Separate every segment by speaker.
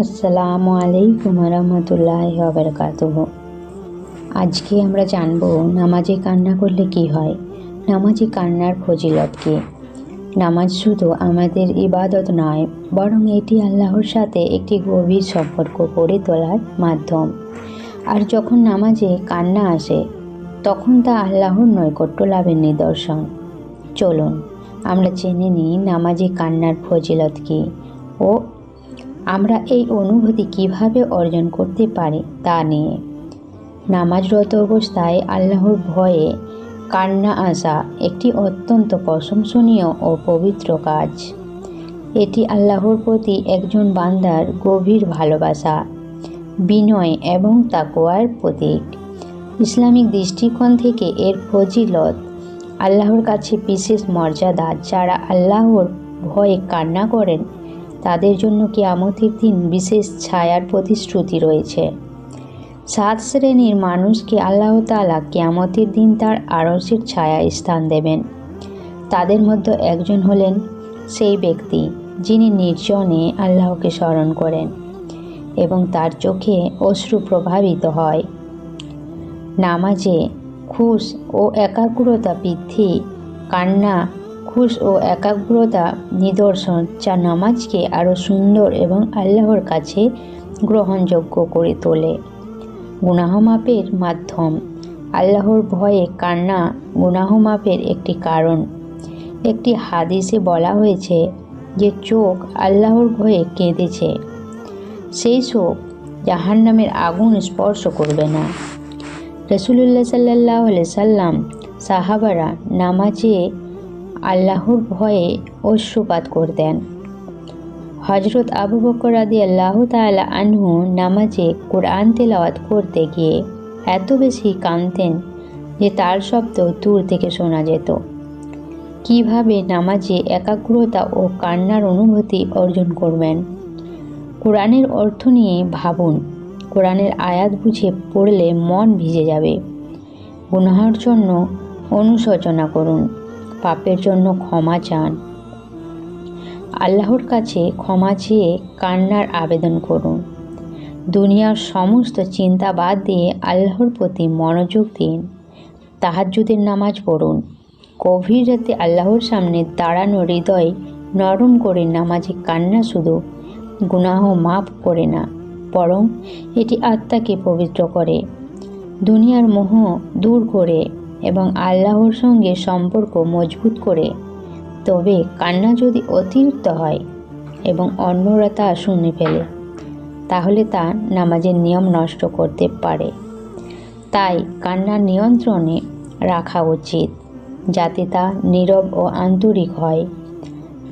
Speaker 1: আসসালামু আলাইকুম রহমতুল্লাহ বারকাতুহ আজকে আমরা জানব, নামাজে কান্না করলে কি হয়? নামাজে কান্নার ফজিলত কি? নামাজ শুধু আমাদের ইবাদত নয়, বরং এটি আল্লাহর সাথে একটি গভীর সম্পর্ক গড়ে তোলার মাধ্যম। আর যখন নামাজে কান্না আসে, তখন তা আল্লাহর নৈকট্য লাভের নিদর্শন। চলুন, আমরা জেনে নিই নামাজে কান্নার ফজিলত কি ও আমরা এই অনুভূতি কীভাবে অর্জন করতে পারি তা নিয়ে। নামাজরত অবস্থায় আল্লাহর ভয়ে কান্না আসা একটি অত্যন্ত প্রশংসনীয় ও পবিত্র কাজ। এটি আল্লাহর প্রতি একজন বান্দার গভীর ভালোবাসা, বিনয় এবং তাকোয়ার প্রতীক। ইসলামিক দৃষ্টিকোণ থেকে এর ফজিলত আল্লাহর কাছে বিশেষ মর্যাদা যারা আল্লাহর ভয়ে কান্না করেন তাদের জন্য কিয়ামতের দিন বিশেষ ছায়ার প্রতিশ্রুতি রয়েছে। সাত শ্রেণির মানুষকে আল্লাহ তালা কিয়ামতের দিন তার আড়সের ছায়া স্থান দেবেন। তাদের মধ্যে একজন হলেন সেই ব্যক্তি যিনি নির্জনে আল্লাহকে স্মরণ করেন এবং তার চোখে অশ্রু প্রভাবিত হয়। নামাজে খুশ ও একাগ্রতা বৃদ্ধি, কান্না খুশ ও একাগ্রতা নিদর্শন যা নামাজকে আরও সুন্দর এবং আল্লাহর কাছে গ্রহণযোগ্য করে তোলে। গুনাহমাপের মাধ্যম। আল্লাহর ভয়ে কান্না গুনাহমাপের একটি কারণ। একটি হাদিসে বলা হয়েছে যে, চোখ আল্লাহর ভয়ে কেঁদেছে। সেই চোখ জাহান্নামের আগুন স্পর্শ করবে না। রসুল্লাহ সাল্লাহ সাল্লাম সাহাবারা নামাজে আল্লাহর ভয়ে অশ্রুপাত করতেন। হজরত আবু বকর আদি আল্লাহ তালা আনহু নামাজে কোরআন তেলাওয়াত করতে গিয়ে এত বেশি কাঁদতেন যে তার শব্দ দূর থেকে শোনা যেত। কীভাবে নামাজে একাগ্রতা ও কান্নার অনুভূতি অর্জন করবেন? কোরআনের অর্থ নিয়ে ভাবুন। কোরআনের আয়াত বুঝে পড়লে মন ভিজে যাবে। গুনাহার জন্য অনুশোচনা করুন। পাপের জন্য ক্ষমা চান। আল্লাহর কাছে ক্ষমা চেয়ে কান্নার আবেদন করুন। দুনিয়ার সমস্ত চিন্তা বাদ দিয়ে আল্লাহর প্রতি মনোযোগ দিন। তাহাজ্জুদের নামাজ পড়ুন। গভীর রাতে আল্লাহর সামনে দাঁড়ানো হৃদয় নরম করে নামাজে কান্না শুধু গুনাহ মাফ করে না, বরং এটি আত্মাকে পবিত্র করে। দুনিয়ার মোহ দূর করে এবং আল্লাহর সঙ্গে সম্পর্ক মজবুত করে। তবে কান্না যদি অতিরিক্ত হয় এবং অন্যরা তা শুনে ফেলে, তাহলে তা নামাজের নিয়ম নষ্ট করতে পারে। তাই কান্নার নিয়ন্ত্রণে রাখা উচিত, যাতে তা নীরব ও আন্তরিক হয়।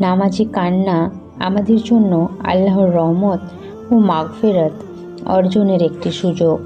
Speaker 1: নামাজি কান্না আমাদের জন্য আল্লাহর রহমত ও মাগফেরত অর্জনের একটি সুযোগ।